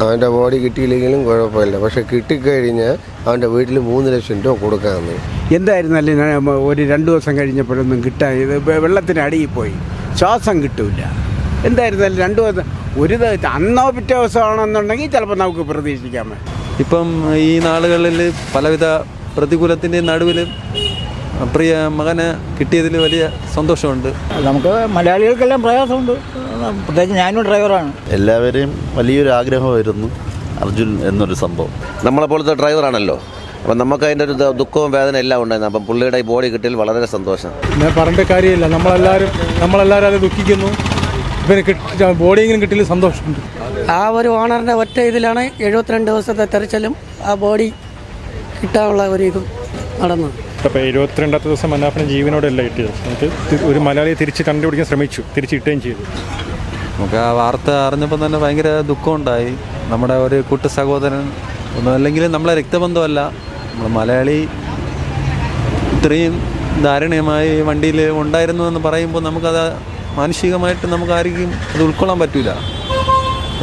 അവന്റെ ബോഡി കിട്ടിയില്ലെങ്കിലും കുഴപ്പമില്ല. പക്ഷെ കിട്ടിക്കഴിഞ്ഞാൽ അവന്റെ വീട്ടിൽ മൂന്ന് ലക്ഷം രൂപ കൊടുക്കാമെന്ന്. എന്തായിരുന്നാലും ഒരു രണ്ട് ദിവസം കഴിഞ്ഞപ്പോഴൊന്നും കിട്ടാൻ ഇത് വെ- വെള്ളത്തിന് അടിയിൽ പോയി. ശ്വാസം കിട്ടൂല. എന്തായിരുന്നാലും രണ്ട് ദിവസം ഒരു ദിവസം അന്നോ പിറ്റേ ദിവസമാണെന്നുണ്ടെങ്കിൽ ചിലപ്പോൾ നമുക്ക് പ്രതീക്ഷിക്കാമേ ഇപ്പം ഈ നാളുകളിൽ പലവിധ പ്രതികൂലത്തിന്റെ നടുവിൽ പ്രിയ മകന് കിട്ടിയതിൽ വലിയ സന്തോഷമുണ്ട്. നമുക്ക് മലയാളികൾക്കെല്ലാം പ്രയാസമുണ്ട്. പ്രത്യേകിച്ച് ഞാനും ഡ്രൈവറാണ്. എല്ലാവരെയും വലിയൊരു ആഗ്രഹമായിരുന്നു അർജുൻ എന്നൊരു സംഭവം. നമ്മളെ പോലത്തെ ഡ്രൈവറാണല്ലോ അപ്പം നമുക്ക് അതിന്റെ ഒരു ദുഃഖവും വേദന എല്ലാം ഉണ്ടായിരുന്നു. അപ്പം പുള്ളിയുടെ ഈ ബോഡി കിട്ടിയതിൽ വളരെ സന്തോഷം. ഞാൻ പറഞ്ഞിട്ട് കാര്യമില്ല. നമ്മളെല്ലാവരും നമ്മളെല്ലാവരും അത് ദുഃഖിക്കുന്നു. ഇവന് കിട്ടി ബോഡിയെങ്കിലും കിട്ടിയതിൽ സന്തോഷമുണ്ട്. ആ ഒരു ഓണറിന്റെ ഒറ്റ ഇതിലാണ് എഴുപത്തിരണ്ട് ദിവസത്തെ തെരച്ചിലും ആ ബോഡി കിട്ടാനുള്ള ഒരു ഇതും. നടന്നത്. അപ്പോൾ ഇരുപത്തിരണ്ടാമത്തെ ദിവസം മന്നാഫിന് ജീവനോടെയല്ല കിട്ടിയത്? നമുക്ക് ഒരു മലയാളിയെ തിരിച്ച് കണ്ടുപിടിക്കാൻ ശ്രമിച്ചു. തിരിച്ച് കിട്ടുകയും ചെയ്തു. നമുക്ക് ആ വാർത്ത അറിഞ്ഞപ്പോൾ തന്നെ ഭയങ്കര ദുഃഖമുണ്ടായി നമ്മുടെ ഒരു കൂട്ടു സഹോദരൻ ഒന്നും അല്ലെങ്കിൽ നമ്മളെ രക്തബന്ധമല്ല. നമ്മൾ മലയാളി ഇത്രയും ദാരുണ്യമായി വണ്ടിയിൽ ഉണ്ടായിരുന്നു എന്ന് പറയുമ്പോൾ നമുക്കത് മാനുഷികമായിട്ട് നമുക്ക് ആർക്കും അത് ഉൾക്കൊള്ളാൻ പറ്റില്ല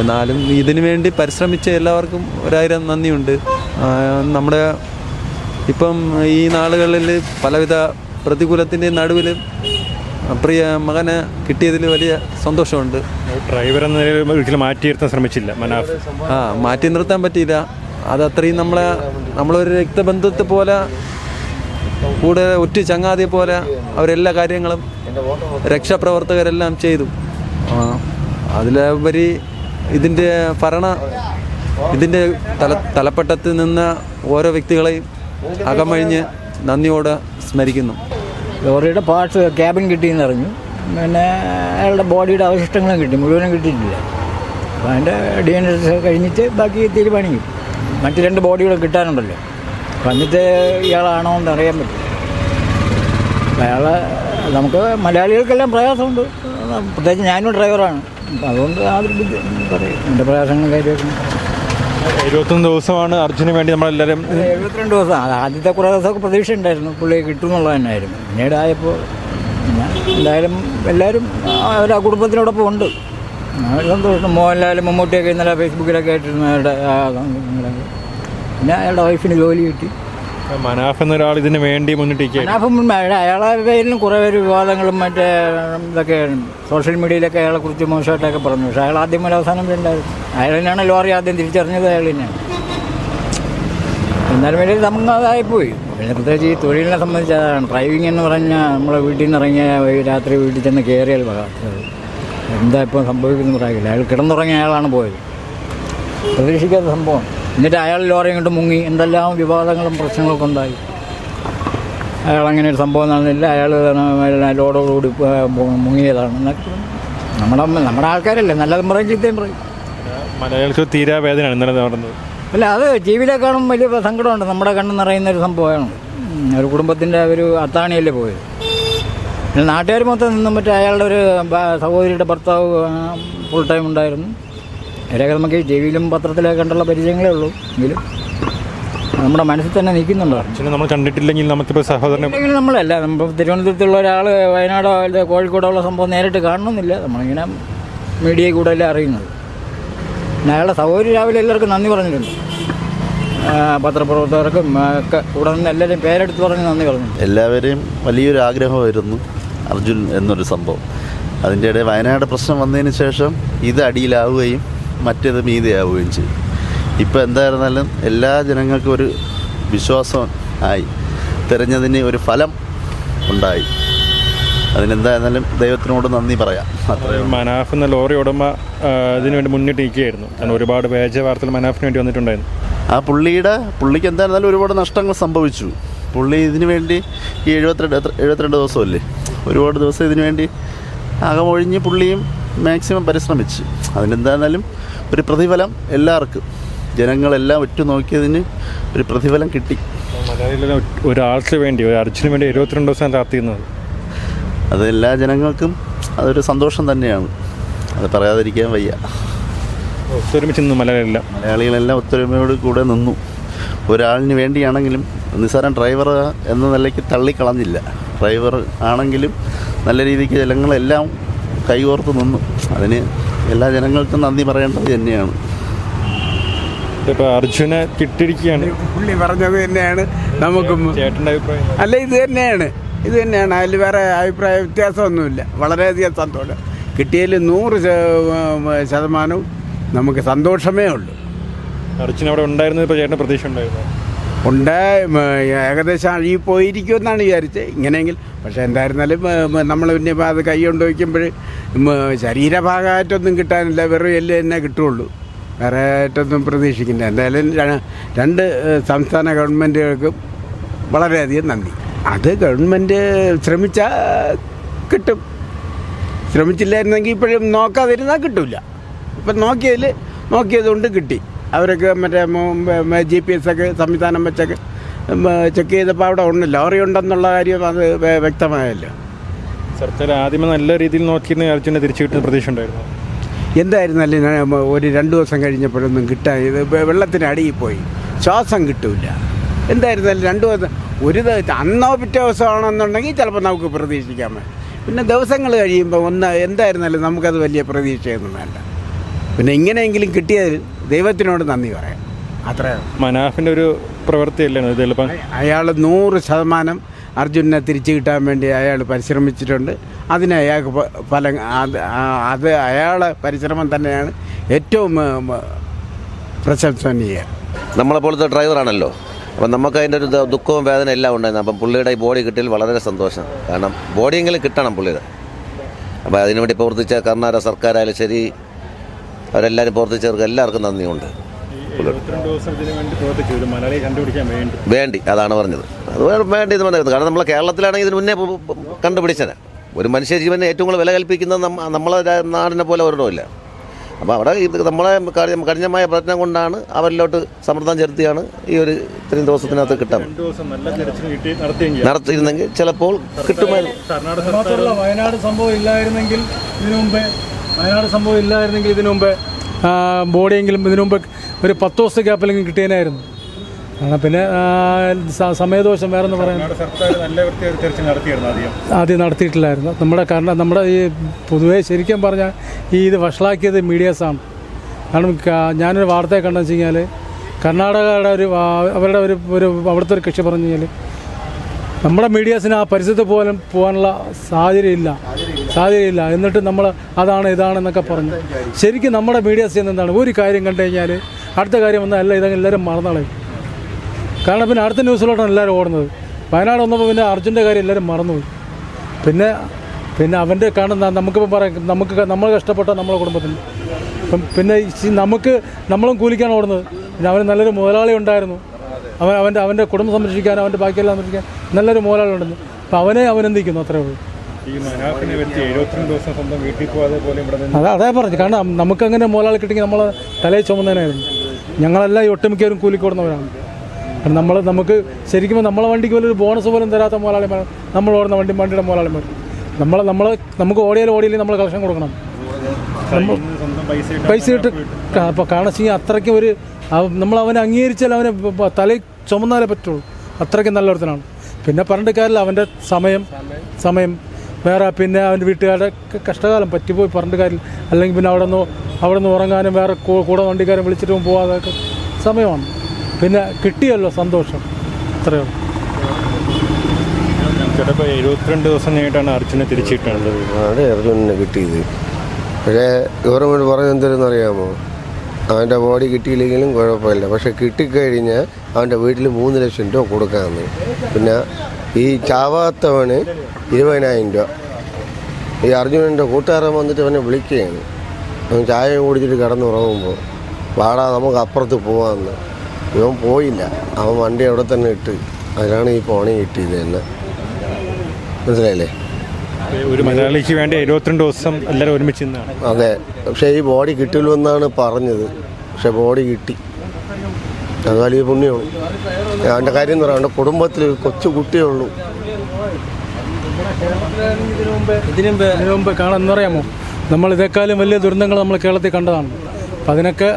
എന്നാലും ഇതിനു വേണ്ടി പരിശ്രമിച്ച എല്ലാവർക്കും ഒരായിരം നന്ദിയുണ്ട്. നമ്മുടെ ഇപ്പം ഈ നാളുകളിൽ പലവിധ പ്രതികൂലത്തിന്റെ നടുവിൽ പ്രിയ മകന് കിട്ടിയതിൽ വലിയ സന്തോഷമുണ്ട്. ഡ്രൈവർ എന്ന നിലയിൽ ഒരിക്കലും മാറ്റി നിർത്താൻ ശ്രമിച്ചില്ല മനാഫ്. ആ മാറ്റി നിർത്താൻ പറ്റിയില്ല. അത് അത്രയും നമ്മളെ നമ്മളൊരു രക്തബന്ധത്തെ പോലെ കൂടെ ഒറ്റ ചങ്ങാതിയെ പോലെ അവരെല്ലാ കാര്യങ്ങളും രക്ഷാപ്രവർത്തകരെല്ലാം ചെയ്തു. ആ, അതിലുപരി ഇതിന്റെ ഭരണ ഇതിന്റെ തല തലപ്പട്ടത്തിൽ നിന്ന് ഓരോ വ്യക്തികളെയും അകമഴിഞ്ഞ് നന്ദിയോടെ സ്മരിക്കുന്നു. ലോറിയുടെ പാർട്സ് ക്യാബിൻ കിട്ടിയെന്ന് അറിഞ്ഞു. പിന്നെ അയാളുടെ ബോഡിയുടെ അവശിഷ്ടങ്ങളും കിട്ടി. മുഴുവനും കിട്ടിയിട്ടില്ല. അപ്പോൾ അതിന്റെ ഡി എൻ എസ് കഴിഞ്ഞിട്ട് ബാക്കി തീരുമാനിക്കും. മറ്റ് രണ്ട് ബോഡികൾ കിട്ടാനുണ്ടല്ലോ. എന്നിട്ട് ഇയാളാണോ എന്ന് അറിയാൻ പറ്റും അയാളെ നമുക്ക് മലയാളികൾക്കെല്ലാം പ്രയാസമുണ്ട്. പ്രത്യേകിച്ച് ഞാനും ഡ്രൈവറാണ്. അപ്പം അതുകൊണ്ട് ബുദ്ധി പറയും എന്റെ പ്രയാസങ്ങളും കാര്യമൊക്കെ എഴുപത്തൊന്ന് ദിവസമാണ് അർജുന് വേണ്ടി നമ്മളെല്ലാവരും എഴുപത്തിരണ്ട് ദിവസം. ആദ്യത്തെ കുറേ ദിവസമൊക്കെ പ്രതീക്ഷ ഉണ്ടായിരുന്നു. പുള്ളിയെ കിട്ടും എന്നുള്ളത് തന്നെയായിരുന്നു പിന്നീട് ആയപ്പോൾ പിന്നെ എന്തായാലും എല്ലാവരും അവരുടെ കുടുംബത്തിനോടൊപ്പം ഉണ്ട്. സന്തോഷം. മോഹൻലാലും മമ്മൂട്ടിയൊക്കെ ഇന്നലെ ഫേസ്ബുക്കിലൊക്കെ ആയിട്ടിരുന്നു അയാളുടെ. പിന്നെ അയാളുടെ വൈഫിന് ജോലി കിട്ടി. മനാഫ് എന്നൊരാൾ ഇതിന് വേണ്ടി മുന്നിട്ടിരിക്കുക അപ്പം അയാളെ പേരിലും കുറേ പേര് വിവാദങ്ങളും മറ്റേ ഇതൊക്കെ സോഷ്യൽ മീഡിയയിലൊക്കെ അയാളെ കുറിച്ച് മോശമായിട്ടൊക്കെ പറഞ്ഞു. പക്ഷേ അയാൾ ആദ്യം മുതൽ അവസാനം ഉണ്ടായിരുന്നു അയാൾ തന്നെയാണ് ലോറി ആദ്യം തിരിച്ചറിഞ്ഞത് അയാൾ തന്നെയാണ്. എന്നാലും വലിയ സമ്മതമായിപ്പോയി പിന്നെ പ്രത്യേകിച്ച് ഈ തൊഴിലിനെ സംബന്ധിച്ച് അതാണ്. ഡ്രൈവിംഗ് എന്ന് പറഞ്ഞാൽ നമ്മളെ വീട്ടിൽ നിന്ന് ഇറങ്ങിയ രാത്രി വീട്ടിൽ ചെന്ന് കയറിയാൽ എന്താ ഇപ്പോൾ സംഭവിക്കുന്നു പറയാനില്ല അയാൾ കിടന്നുറങ്ങിയ അയാളാണ് പോയത്. പ്രതീക്ഷിക്കാത്ത സംഭവം എന്നിട്ട് അയാൾ ലോറി ഇങ്ങോട്ട് മുങ്ങി. എന്തെല്ലാം വിവാദങ്ങളും പ്രശ്നങ്ങളൊക്കെ ഉണ്ടായി. അയാൾ അങ്ങനെ ഒരു സംഭവം നടന്നില്ല. അയാൾ ലോഡോടുകൂടി മുങ്ങിയതാണ്. നമ്മുടെ നമ്മുടെ ആൾക്കാരല്ലേ. നല്ലതും പറയും ചീത്തയും പറയും. മലയാളികൾക്ക് തീരാ വേദനയാണ് ഇന്നലെ നടന്നത്. അല്ല അത് കാണും വലിയ സങ്കടമുണ്ട്. നമ്മുടെ കണ്ണ് നിറയുന്ന ഒരു സംഭവമാണ്. ഒരു കുടുംബത്തിന്റെ ഒരു അത്താണിയല്ലേ പോയത്. പിന്നെ നാട്ടുകാർ മൊത്തം നിന്നും മറ്റേ അയാളുടെ ഒരു സഹോദരിയുടെ ഭർത്താവ് ഫുൾ ടൈം ഉണ്ടായിരുന്നു. അവരെയൊക്കെ നമുക്ക് ടി വിയിലും പത്രത്തിലൊക്കെ കണ്ടുള്ള പരിചയങ്ങളേ ഉള്ളൂ. എങ്കിലും നമ്മുടെ മനസ്സിൽ തന്നെ നിൽക്കുന്നുണ്ട്. നമ്മൾ കണ്ടിട്ടില്ലെങ്കിൽ നമുക്കിപ്പോൾ സഹോദരൻ നമ്മളല്ല. നമ്മൾ തിരുവനന്തപുരത്തുള്ള ഒരാൾ വയനാടോ അല്ലെ കോഴിക്കോടോ ഉള്ള സംഭവം നേരിട്ട് കാണണമെന്നില്ല. നമ്മളിങ്ങനെ മീഡിയയിൽ കൂടെ അല്ലേ അറിയുന്നത്. പിന്നെ അയാളുടെ സഹോദരി രാവിലെ എല്ലാവർക്കും നന്ദി പറഞ്ഞിട്ടുണ്ട്. പത്രപ്രവർത്തകർക്കും ഒക്കെ കൂടെ നിന്ന് എല്ലാവരും പേരെടുത്ത് പറഞ്ഞ് നന്ദി പറഞ്ഞു എല്ലാവരെയും വലിയൊരു ആഗ്രഹമായിരുന്നു അർജുൻ എന്നൊരു സംഭവം. അതിന്റെ ഇടയിൽ വയനാട് പ്രശ്നം വന്നതിന് ശേഷം ഇത് അടിയിലാവുകയും മറ്റേത് മീതയാവുകയും ചെയ്തു. ഇപ്പോൾ എന്തായിരുന്നാലും എല്ലാ ജനങ്ങൾക്കും ഒരു വിശ്വാസം ആയി. തിരഞ്ഞതിന് ഒരു ഫലം ഉണ്ടായി. അതിനെന്തായിരുന്നാലും ദൈവത്തിനോട് നന്ദി പറയാം. മനാഫ് എന്ന ലോറി ഉടമ ഇതിനു വേണ്ടി മുന്നിട്ട് നിൽക്കുകയായിരുന്നു. കാരണം ഒരുപാട് വ്യാജ വാർത്തകൾ മനാഫിന് വേണ്ടി വന്നിട്ടുണ്ടായിരുന്നു. ആ പുള്ളിയുടെ പുള്ളിക്ക് എന്തായിരുന്നാലും ഒരുപാട് നഷ്ടങ്ങൾ സംഭവിച്ചു. പുള്ളി ഇതിനു വേണ്ടി ഈ എഴുപത്തിരണ്ട് എഴുപത്തിരണ്ട് ദിവസമല്ലേ? ഒരുപാട് ദിവസം ഇതിനു വേണ്ടി അകമൊഴിഞ്ഞ് പുള്ളിയും മാക്സിമം പരിശ്രമിച്ച്. അതിനെന്തായിരുന്നാലും ഒരു പ്രതിഫലം എല്ലാവർക്കും. ജനങ്ങളെല്ലാം ഉറ്റുനോക്കിയതിന് ഒരു പ്രതിഫലം കിട്ടി. ഒരാൾക്ക് വേണ്ടി ഒരു അർജുന് വേണ്ടി ഇരുപത്തിരണ്ട് ദിവസം കാത്തിരുന്നത്. അത് എല്ലാ ജനങ്ങൾക്കും അതൊരു സന്തോഷം തന്നെയാണ്. അത് പറയാതിരിക്കാൻ വയ്യ. ഒത്തൊരുമിച്ച് നിന്നു മലയാളികളെല്ലാം. മലയാളികളെല്ലാം ഒത്തൊരുമയോട് കൂടെ നിന്നു. ഒരാളിന് വേണ്ടിയാണെങ്കിലും നിസ്സാരം ഡ്രൈവർ എന്ന നിലയ്ക്ക് തള്ളിക്കളഞ്ഞില്ല. ഡ്രൈവർ ആണെങ്കിലും നല്ല രീതിക്ക് ജനങ്ങളെല്ലാം കൈകോർത്ത് നിന്നു. അതിന് എല്ലാ ജനങ്ങൾക്കും നന്ദി പറയേണ്ടത് തന്നെയാണ്. ഇപ്പോൾ അർജുനെ കിട്ടിയിരിക്കുകയാണ്. പുള്ളി പറഞ്ഞത് തന്നെയാണ് നമുക്കും. ചേട്ടന്റെ അഭിപ്രായം. അല്ല ഇത് തന്നെയാണ്. ഇത് തന്നെയാണ്. അതിൽ വേറെ അഭിപ്രായ വ്യത്യാസമൊന്നുമില്ല. വളരെയധികം സന്തോഷം. കിട്ടിയതിൽ നൂറ് ശതമാനവും നമുക്ക് സന്തോഷമേ ഉള്ളൂ. അർജുന അവിടെ ഉണ്ടായിരുന്നത് ഇപ്പോൾ ചേട്ടന് പ്രതീക്ഷ ഉണ്ടായിരുന്നു? ഉണ്ട്. ഏകദേശം അഴുകി പോയിരിക്കുമെന്നാണ് വിചാരിച്ചത്. ഇങ്ങനെയെങ്കിൽ പക്ഷേ എന്തായിരുന്നാലും നമ്മൾ പിന്നെ അത് കൈ കൊണ്ട് വയ്ക്കുമ്പോൾ ശരീരഭാഗമായിട്ടൊന്നും കിട്ടാനില്ല. വെറും എല്ല് തന്നെ കിട്ടുള്ളൂ. വേറെ ആയിട്ടൊന്നും പ്രതീക്ഷിക്കില്ല എന്തായാലും രണ്ട് സംസ്ഥാന ഗവൺമെന്റുകൾക്കും വളരെയധികം നന്ദി. അത് ഗവൺമെന്റ് ശ്രമിച്ചാൽ കിട്ടും. ശ്രമിച്ചില്ലായിരുന്നെങ്കിൽ ഇപ്പോഴും നോക്കാതിരുന്നാൽ കിട്ടില്ല ഇപ്പം നോക്കിയതിൽ നോക്കിയതുകൊണ്ട് കിട്ടി. അവരൊക്കെ മറ്റേ ജി പി എസ് ഒക്കെ സംവിധാനം വെച്ചൊക്കെ ചെക്ക് ചെയ്തപ്പോൾ അവിടെ ഉണ്ട് ലോറി ഉണ്ടെന്നുള്ള കാര്യം അത് വ്യക്തമായല്ലോ. സർക്കാർ ആദ്യമേ നല്ല രീതിയിൽ നോക്കിയിരുന്ന അർജുനെ തിരിച്ചു കിട്ടുന്ന പ്രതീക്ഷ ഉണ്ടായിരുന്നു എന്തായിരുന്നാലും ഞാൻ ഒരു രണ്ട് ദിവസം കഴിഞ്ഞപ്പോഴൊന്നും കിട്ടാൻ ഇത് വെള്ളത്തിന് അടിയിൽ പോയി. ശ്വാസം കിട്ടില്ല എന്തായിരുന്നാലും രണ്ട് ദിവസം ഒരു ദിവസം അന്നോ പിറ്റേ ദിവസമാണെന്നുണ്ടെങ്കിൽ ചിലപ്പോൾ നമുക്ക് പ്രതീക്ഷിക്കാം പിന്നെ ദിവസങ്ങൾ കഴിയുമ്പോൾ ഒന്ന് എന്തായിരുന്നാലും നമുക്കത് വലിയ പ്രതീക്ഷയൊന്നും വേണ്ട. പിന്നെ ഇങ്ങനെയെങ്കിലും കിട്ടിയതിൽ ദൈവത്തിനോട് നന്ദി പറയാം. അത്രയാണ്. മനാഫിന്റെ ഒരു പ്രവൃത്തിയല്ലേ അയാൾ നൂറ് ശതമാനം അർജുനെ തിരിച്ചു കിട്ടാൻ വേണ്ടി അയാൾ പരിശ്രമിച്ചിട്ടുണ്ട്. അതിന് അയാൾക്ക് ഫലം അത് അത് അയാളെ പരിശ്രമം തന്നെയാണ് ഏറ്റവും പ്രശംസനീയ. നമ്മളെപ്പോലത്തെ ഡ്രൈവറാണല്ലോ അപ്പം നമുക്ക് അതിന്റെ ഒരു ദുഃഖവും വേദന എല്ലാം ഉണ്ടായിരുന്നു. അപ്പം പുള്ളിയുടെ ഈ ബോഡി കിട്ടിയതിൽ വളരെ സന്തോഷം. കാരണം ബോഡിയെങ്കിലും കിട്ടണം പുള്ളിയുടെ. അപ്പോൾ അതിനുവേണ്ടി പ്രവർത്തിച്ച കർണാടക സർക്കാരായാലും ശരി അവരെല്ലാവരും പ്രവർത്തിച്ചവർക്ക് എല്ലാവർക്കും നന്ദിയുണ്ട്. വേണ്ടി അതാണ് പറഞ്ഞത്. അത് വേണ്ടി ഇത് പറഞ്ഞത് കാരണം നമ്മളെ കേരളത്തിലാണെങ്കിൽ ഇതിന് മുന്നേ കണ്ടുപിടിച്ചത്. ഒരു മനുഷ്യ ജീവനെ ഏറ്റവും കൂടുതൽ വില കൽപ്പിക്കുന്നത് നമ്മ നമ്മളെ നാടിനെ പോലെ ഒരിടമില്ല അപ്പോൾ അവിടെ ഇത് നമ്മളെ കഠി- കഠിനമായ പ്രയത്നം കൊണ്ടാണ് അവരിലോട്ട് സമ്മർദ്ദം ചെലുത്തിയാണ് ഈ ഒരു ഇത്രയും ദിവസത്തിനകത്ത് കിട്ടാൻ. നടത്തിയിരുന്നെങ്കിൽ ചിലപ്പോൾ കിട്ടുമായിരുന്നു. കർണാടക വയനാട് സംഭവം ഇല്ലായിരുന്നെങ്കിൽ ഇതിനു മുമ്പേ വയനാട് സംഭവം ഇല്ലായിരുന്നെങ്കിൽ ഇതിനു മുമ്പേ ബോഡിയെങ്കിലും ഇതിനു മുമ്പ് ഒരു പത്ത് ദിവസത്തെ ഗ്യാപ്പിലെങ്കിലും കിട്ടിയതിനായിരുന്നു ആ പിന്നെ സമയദോഷം വേറെ എന്ന് നടത്തിയായിരുന്നു ആദ്യം. നടത്തിയിട്ടില്ലായിരുന്നു. നമ്മുടെ കാരണം നമ്മുടെ ഈ പൊതുവേ ശരിക്കും പറഞ്ഞാൽ ഈ ഇത് വഷളാക്കിയത് മീഡിയാസാണ് കാരണം ഞാനൊരു വാർത്തയെ കണ്ടെന്ന് വെച്ച് കഴിഞ്ഞാൽ കർണാടകയുടെ ഒരു അവരുടെ ഒരു ഒരു അവിടുത്തെ ഒരു കക്ഷി പറഞ്ഞു കഴിഞ്ഞാൽ നമ്മുടെ മീഡിയാസിന് ആ പരിസരത്ത് പോലും പോകാനുള്ള സാഹചര്യമില്ല സാഹചര്യമില്ല എന്നിട്ട് നമ്മൾ അതാണ് ഇതാണെന്നൊക്കെ പറഞ്ഞു. ശരിക്കും നമ്മുടെ മീഡിയ ചെയ്യുന്ന എന്താണ്? ഒരു കാര്യം കണ്ടു കഴിഞ്ഞാൽ അടുത്ത കാര്യം വന്നാൽ അല്ല ഇതങ്ങ് എല്ലാവരും മറന്നളയും കാരണം പിന്നെ അടുത്ത ന്യൂസിലോട്ടാണ് എല്ലാവരും ഓടുന്നത്. വയനാട് വന്നപ്പോൾ പിന്നെ അർജുന്റെ കാര്യം എല്ലാവരും മറന്നുപോയി. പിന്നെ പിന്നെ അവന്റെ കാണുന്ന നമുക്കിപ്പോൾ പറയാം നമുക്ക് നമ്മൾ കഷ്ടപ്പെട്ട നമ്മളെ കുടുംബത്തിൽ. ഇപ്പം പിന്നെ നമുക്ക് നമ്മളും കൂലിക്കാണ് ഓടുന്നത്. പിന്നെ അവന് നല്ലൊരു മുതലാളി ഉണ്ടായിരുന്നു. അവൻ അവന്റെ അവന്റെ കുടുംബം സംരക്ഷിക്കാൻ അവന്റെ ബാക്കിയെല്ലാം സംരക്ഷിക്കാൻ നല്ലൊരു മുതലാളി ഉണ്ടെന്ന്. അപ്പം അവനെ അവനെന്തിക്കുന്നു അത്രേ ഉള്ളൂ. ദിവസം വീട്ടിൽ നിന്ന് അതേ പറഞ്ഞു കാരണം നമുക്കങ്ങനെ മോലാൾ കിട്ടിയെങ്കിൽ നമ്മൾ തലയിൽ ചുമന്നതിനായിരുന്നു ഞങ്ങളെല്ലാം ഈ ഒട്ടുമിക്കവരും കൂലിക്കോടുന്നവരാണ്. കാരണം നമ്മൾ നമുക്ക് ശരിക്കും നമ്മളെ വണ്ടിക്ക് പോലും ഒരു ബോണസ് പോലും തരാത്ത മോലാളിമാർ നമ്മൾ ഓടുന്ന വണ്ടി വണ്ടിയുടെ മോലാളിമാർ നമ്മൾ നമ്മൾ നമുക്ക് ഓടിയാലും ഓടിയില്ലെങ്കിൽ നമ്മൾ കളക്ഷൻ കൊടുക്കണം. പൈസ ഇട്ട് അപ്പോൾ കാരണം വെച്ചാൽ ഒരു നമ്മൾ അവനെ അംഗീകരിച്ചാൽ അവനെ തലയിൽ ചുമന്നാലേ പറ്റുള്ളൂ. അത്രയ്ക്കും നല്ലൊരുത്തനാണ് പിന്നെ പറഞ്ഞിട്ട് കാര്യമില്ല. അവന്റെ സമയം സമയം വേറെ പിന്നെ അവന്റെ വീട്ടുകാരുടെ കഷ്ടകാലം പറ്റിപ്പോയി പറഞ്ഞിട്ട് കാര്യം അല്ലെങ്കിൽ പിന്നെ അവിടെ നിന്ന് അവിടെ നിന്ന് ഉറങ്ങാനും വേറെ കൂടെ വണ്ടിക്കാരും വിളിച്ചിട്ടും പോകാതൊക്കെ സമയമാണ്. പിന്നെ കിട്ടിയല്ലോ സന്തോഷം. അത്രയേ ഉള്ളൂ. ചിലപ്പോൾ എഴുപത്തിരണ്ട് ദിവസം കഴിഞ്ഞിട്ടാണ് അർജുനെ തിരിച്ചിട്ടുള്ളത് അതെ അർജുനെ കിട്ടിയത്. പക്ഷേ ഗവൺമെന്റ് പറഞ്ഞെന്തെന്ന് എന്തെന്നറിയാമോ അവന്റെ ബോഡി കിട്ടിയില്ലെങ്കിലും കുഴപ്പമില്ല. പക്ഷെ കിട്ടിക്കഴിഞ്ഞാൽ അവന്റെ വീട്ടിൽ മൂന്ന് ലക്ഷം രൂപ കൊടുക്കാമെന്ന്. പിന്നെ ഈ ചാവാത്തവന് ഇരുപതിനായിരം രൂപ. ഈ അർജുനന്റെ കൂട്ടുകാരൻ വന്നിട്ട് അവനെ വിളിക്കുകയാണ്. അവൻ ചായ കുടിച്ചിട്ട് കിടന്നുറങ്ങുമ്പോൾ വാടാ നമുക്ക് അപ്പുറത്ത് പോകാമെന്ന് ഇവൻ പോയില്ല. അവൻ വണ്ടി അവിടെ തന്നെ ഇട്ട്. അതിനാണ് ഈ പോണി കിട്ടിയത് തന്നെ. മനസ്സിലായില്ലേ? ഒരു മലയാളിക്ക് വേണ്ടി എഴുപത്തിരണ്ട് ദിവസം എല്ലാവരും ഒരുമിച്ച് നിന്നാണ്. അതെ പക്ഷേ ഈ ബോഡി കിട്ടില്ലെന്നാണ് പറഞ്ഞത്. പക്ഷെ ബോഡി കിട്ടി. അത് വലിയ പുണ്യമാണ്. അവന്റെ കാര്യം എന്ന് പറയാം അവന്റെ കുടുംബത്തിൽ ഒരു കൊച്ചു കുട്ടിയേ ഉള്ളൂ. ഇതിനു മുമ്പ് ഇതിനു മുമ്പ് കാണാൻ എന്നറിയാമോ നമ്മൾ ഇതേക്കാളും വലിയ ദുരന്തങ്ങൾ നമ്മൾ കേരളത്തിൽ കണ്ടതാണ്. അപ്പം അതിനൊക്കെ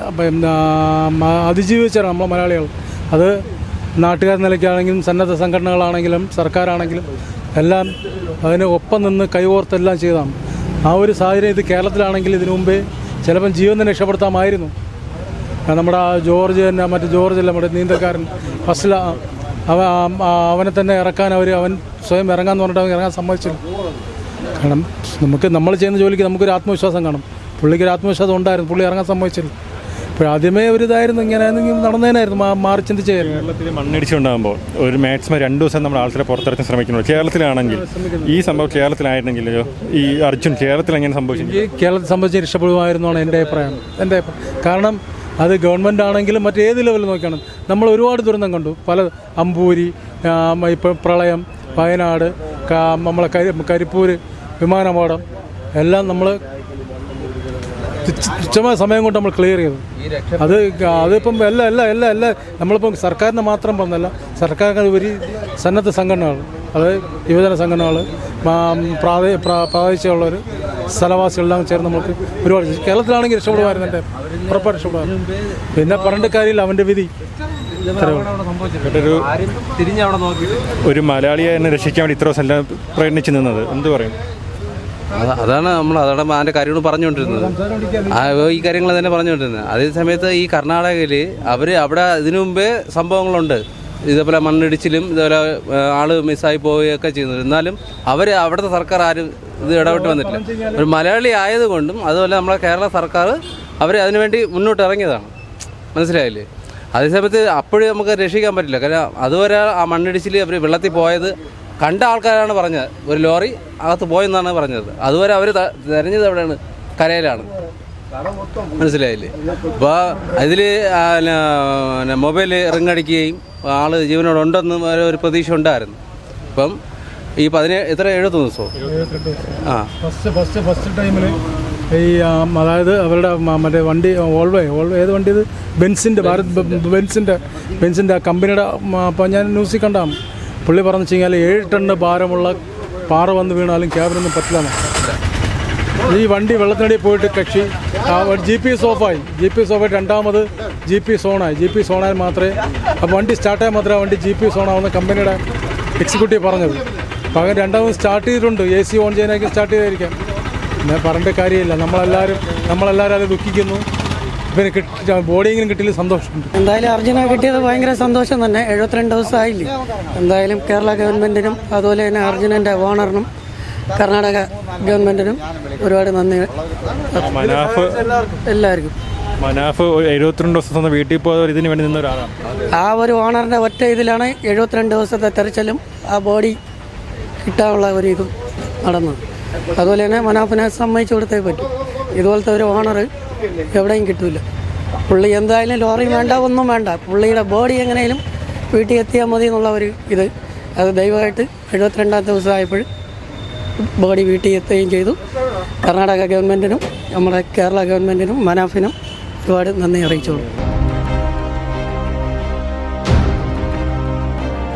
അതിജീവിച്ചാണ് നമ്മൾ മലയാളികൾ. അത് നാട്ടുകാർ നിലയ്ക്കാണെങ്കിലും സന്നദ്ധ സംഘടനകളാണെങ്കിലും സർക്കാരാണെങ്കിലും എല്ലാം അതിന് ഒപ്പം നിന്ന് കൈകോർത്തെല്ലാം ചെയ്തതാണ്. ആ ഒരു സാഹചര്യം ഇത് കേരളത്തിലാണെങ്കിൽ ഇതിനു മുമ്പേ ചിലപ്പം ജീവൻ തന്നെ രക്ഷപ്പെടുത്താമായിരുന്നു. നമ്മുടെ ആ ജോർജ് തന്നെ മറ്റേ ജോർജ് അല്ല നമ്മുടെ നീന്തൽക്കാരൻ ഫസ്ല അവ അവനെ തന്നെ ഇറക്കാൻ അവർ അവൻ സ്വയം ഇറങ്ങാൻ പറഞ്ഞിട്ട് അവൻ ഇറങ്ങാൻ സമ്മതിച്ചില്ല. കാരണം നമുക്ക് നമ്മൾ ചെയ്യുന്ന ജോലിക്ക് നമുക്കൊരു ആത്മവിശ്വാസം കാണും. പുള്ളിക്ക് ഒരു ആത്മവിശ്വാസം ഉണ്ടായിരുന്നു പുള്ളി ഇറങ്ങാൻ സമ്മതിച്ചില്ല. ആദ്യമേ ഒരു ഇതായിരുന്നു ഇങ്ങനെ നടന്നതിനായിരുന്നു മാറി ചിന്തിച്ചായിരുന്നു കേരളത്തിൽ മണ്ണിടിച്ചുണ്ടാകുമ്പോൾ ഒരു മാക്സിമം രണ്ട് ദിവസം നമ്മൾ ആൾക്കാരെ പുറത്തിറക്കാൻ ശ്രമിക്കുന്നു കേരളത്തിലാണെങ്കിൽ ഈ സംഭവം കേരളത്തിലായിരുന്നെങ്കിലോ ഈ അർജുൻ കേരളത്തിൽ എങ്ങനെ സംഭവിച്ചു ഈ കേരളത്തെ സംബന്ധിച്ച് രക്ഷപ്പെടുമായിരുന്നാണ് എന്റെ അഭിപ്രായം. എന്റെ അഭിപ്രായം. കാരണം അത് ഗവൺമെന്റ് ആണെങ്കിലും മറ്റേത് ലെവലിൽ നോക്കിയാണ് നമ്മൾ ഒരുപാട് ദുരന്തം കണ്ടു. പല അമ്പൂരി ഇപ്പം പ്രളയം വയനാട് നമ്മളെ കരി കരിപ്പൂർ വിമാനപാടം എല്ലാം നമ്മൾ തുച്ഛമായ സമയം കൊണ്ട് നമ്മൾ ക്ലിയർ ചെയ്തു. അത് അതിപ്പം എല്ലാ എല്ലാ എല്ലാ എല്ലാ നമ്മളിപ്പം സർക്കാരിനെ മാത്രം പറഞ്ഞല്ല സർക്കാരിന് ഉപരി സന്നദ്ധ സംഘടനകൾ അതായത് യുവജന സംഘടനകൾ പ്രാദേ പ്രാദേശികമുള്ളവർ സ്ഥലവാസികളെല്ലാം ചേർന്ന് നമുക്ക് ഒരുപാട് കേരളത്തിലാണെങ്കിൽ രക്ഷപ്പെടുമായിരുന്നു എന്റെ ഉറപ്പായിട്ട് രക്ഷപ്പെടുമായിരുന്നു. പിന്നെ പറഞ്ഞിട്ട് കാര്യമില്ല അവന്റെ വിധി. ഇത്രയേ ഉള്ളൂ. ഒരു ഒരു മലയാളിയെ എന്നെ രക്ഷിക്കാൻ വേണ്ടി ഇത്ര ദിവസം പ്രയത്നിച്ചു നിന്നത്. എന്ത് പറയും? അതാണ് നമ്മൾ അതാണ് അതിന്റെ കാര്യങ്ങൾ പറഞ്ഞുകൊണ്ടിരുന്നത്. ആ ഈ കാര്യങ്ങൾ തന്നെ പറഞ്ഞുകൊണ്ടിരുന്നത്. അതേ സമയത്ത് ഈ കർണാടകയിൽ അവർ അവിടെ ഇതിനു മുമ്പേ സംഭവങ്ങളുണ്ട്. ഇതേപോലെ മണ്ണിടിച്ചിലും ഇതേപോലെ ആൾ മിസ്സായി പോവുകയൊക്കെ ചെയ്യുന്നത്. എന്നാലും അവർ അവിടുത്തെ സർക്കാർ ആരും ഇത് ഇടപെട്ട് വന്നിട്ടില്ല. ഒരു മലയാളി ആയതുകൊണ്ടും അതുപോലെ നമ്മളെ കേരള സർക്കാർ അവർ അതിനുവേണ്ടി മുന്നോട്ട് ഇറങ്ങിയതാണ്. മനസ്സിലായില്ലേ? അതേസമയത്ത് അപ്പോഴും നമുക്ക് രക്ഷിക്കാൻ പറ്റില്ല. കാരണം അതുവരെ ആ മണ്ണിടിച്ചിൽ അവർ വെള്ളത്തിൽ പോയത് കണ്ട ആൾക്കാരാണ് പറഞ്ഞത്. ഒരു ലോറി അകത്ത് പോയെന്നാണ് പറഞ്ഞത്. അതുവരെ അവർ തെരഞ്ഞത് എവിടെയാണ്? കരയിലാണ്. മനസ്സിലായില്ലേ? അപ്പോൾ അതിൽ മൊബൈൽ റിങ്ങടിക്കുകയും ആൾ ജീവനോടുണ്ടെന്ന് ഒരു- ഒരു പ്രതീക്ഷ ഉണ്ടായിരുന്നു. അപ്പം ഈ പതിനേഴ് എത്ര എഴുപത്തൊന്ന് ദിവസമോ ആ. ഫസ്റ്റ് ഫസ്റ്റ് ഫസ്റ്റ് ടൈമിൽ ഈ അതായത് അവരുടെ മറ്റേ വണ്ടി ഓൾവേ ഓൾവേ ഏത് വണ്ടി ഇത് ബെൻസിന്റെ ഭാരത് ബെൻസിന്റെ ബെൻസിന്റെ കമ്പനിയുടെ അപ്പോൾ ഞാൻ ന്യൂസിൽ കണ്ടാണ് പുള്ളി പറഞ്ഞു വെച്ച് കഴിഞ്ഞാൽ ഏഴ് ടണ്ണ് ഭാരമുള്ള പാറ വന്ന് വീണാലും ക്യാബിനൊന്നും പറ്റില്ല ഈ വണ്ടി വെള്ളത്തിനടിയിൽ പോയിട്ട് കക്ഷി ജി പി എസ് ഓഫായി ജി പി എസ് ഓഫായി രണ്ടാമത് ജി പി സോണായി ജി പി സോണായി മാത്രമേ അപ്പോൾ വണ്ടി സ്റ്റാർട്ടായാൽ മാത്രമേ വണ്ടി ജി പി സോണാവുന്ന കമ്പനിയുടെ എക്സിക്യൂട്ടീവ് പറഞ്ഞത്. അങ്ങനെ രണ്ടാമത് സ്റ്റാർട്ട് ചെയ്തിട്ടുണ്ട്. എ സി ഓൺ ചെയ്യാനായിരിക്കും സ്റ്റാർട്ട് ചെയ്തായിരിക്കാം. പിന്നെ പറഞ്ഞിട്ട് കാര്യമില്ല. നമ്മളെല്ലാവരും നമ്മളെല്ലാവരും അത് ദുഃഖിക്കുന്നു. ഇവന് കിട്ടി ബോഡിയെങ്കിലും കിട്ടിയതിൽ സന്തോഷമുണ്ട്. എന്തായാലും അർജുന കിട്ടിയത് ഭയങ്കര സന്തോഷം തന്നെ. എഴുപത്തിരണ്ട് ദിവസമായില്ലേ. എന്തായാലും കേരള ഗവൺമെന്റിനും അതുപോലെ തന്നെ അർജുനന്റെ ഓണറിനും കർണാടക ഗവൺമെന്റിനും ഒരുപാട് നന്ദി. മനാഫ്. എല്ലാവർക്കും. മനാഫ് എഴുപത്തിരണ്ട് ദിവസം സ്വന്തം വീട്ടിൽ പോയതിന് ഇതിന് വേണ്ടി നിന്ന ഒരാളാണ്. ആ ഒരു ഓണറിന്റെ ഒറ്റ ഇതിലാണ് എഴുപത്തിരണ്ട് ദിവസത്തെ തെരച്ചിലും ആ ബോഡി കിട്ടാനുള്ള ഒരു ഇതും നടന്നത്. അതുപോലെ തന്നെ മനാഫിനെ സമ്മതിച്ചു കൊടുത്തേ പറ്റും. ഇതുപോലത്തെ ഒരു ഓണർ എവിടെയും കിട്ടൂല. പുള്ളി എന്തായാലും ലോറി വേണ്ട ഒന്നും വേണ്ട. പുള്ളിയുടെ ബോഡി എങ്ങനെയും വീട്ടിൽ എത്തിയാൽ മതി എന്നുള്ള ഒരു ഇത്. അത് ദയവായിട്ട് എഴുപത്തിരണ്ടാം ദിവസമായപ്പോൾ ബോഡി വീട്ടിൽ എത്തുകയും ചെയ്തു. കർണാടക ഗവൺമെന്റിനും നമ്മുടെ കേരള ഗവൺമെന്റിനും മനാഫിനും ഒരുപാട് നന്ദി അറിയിച്ചോളൂ